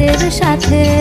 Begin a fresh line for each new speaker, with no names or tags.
আমাদের সাথে।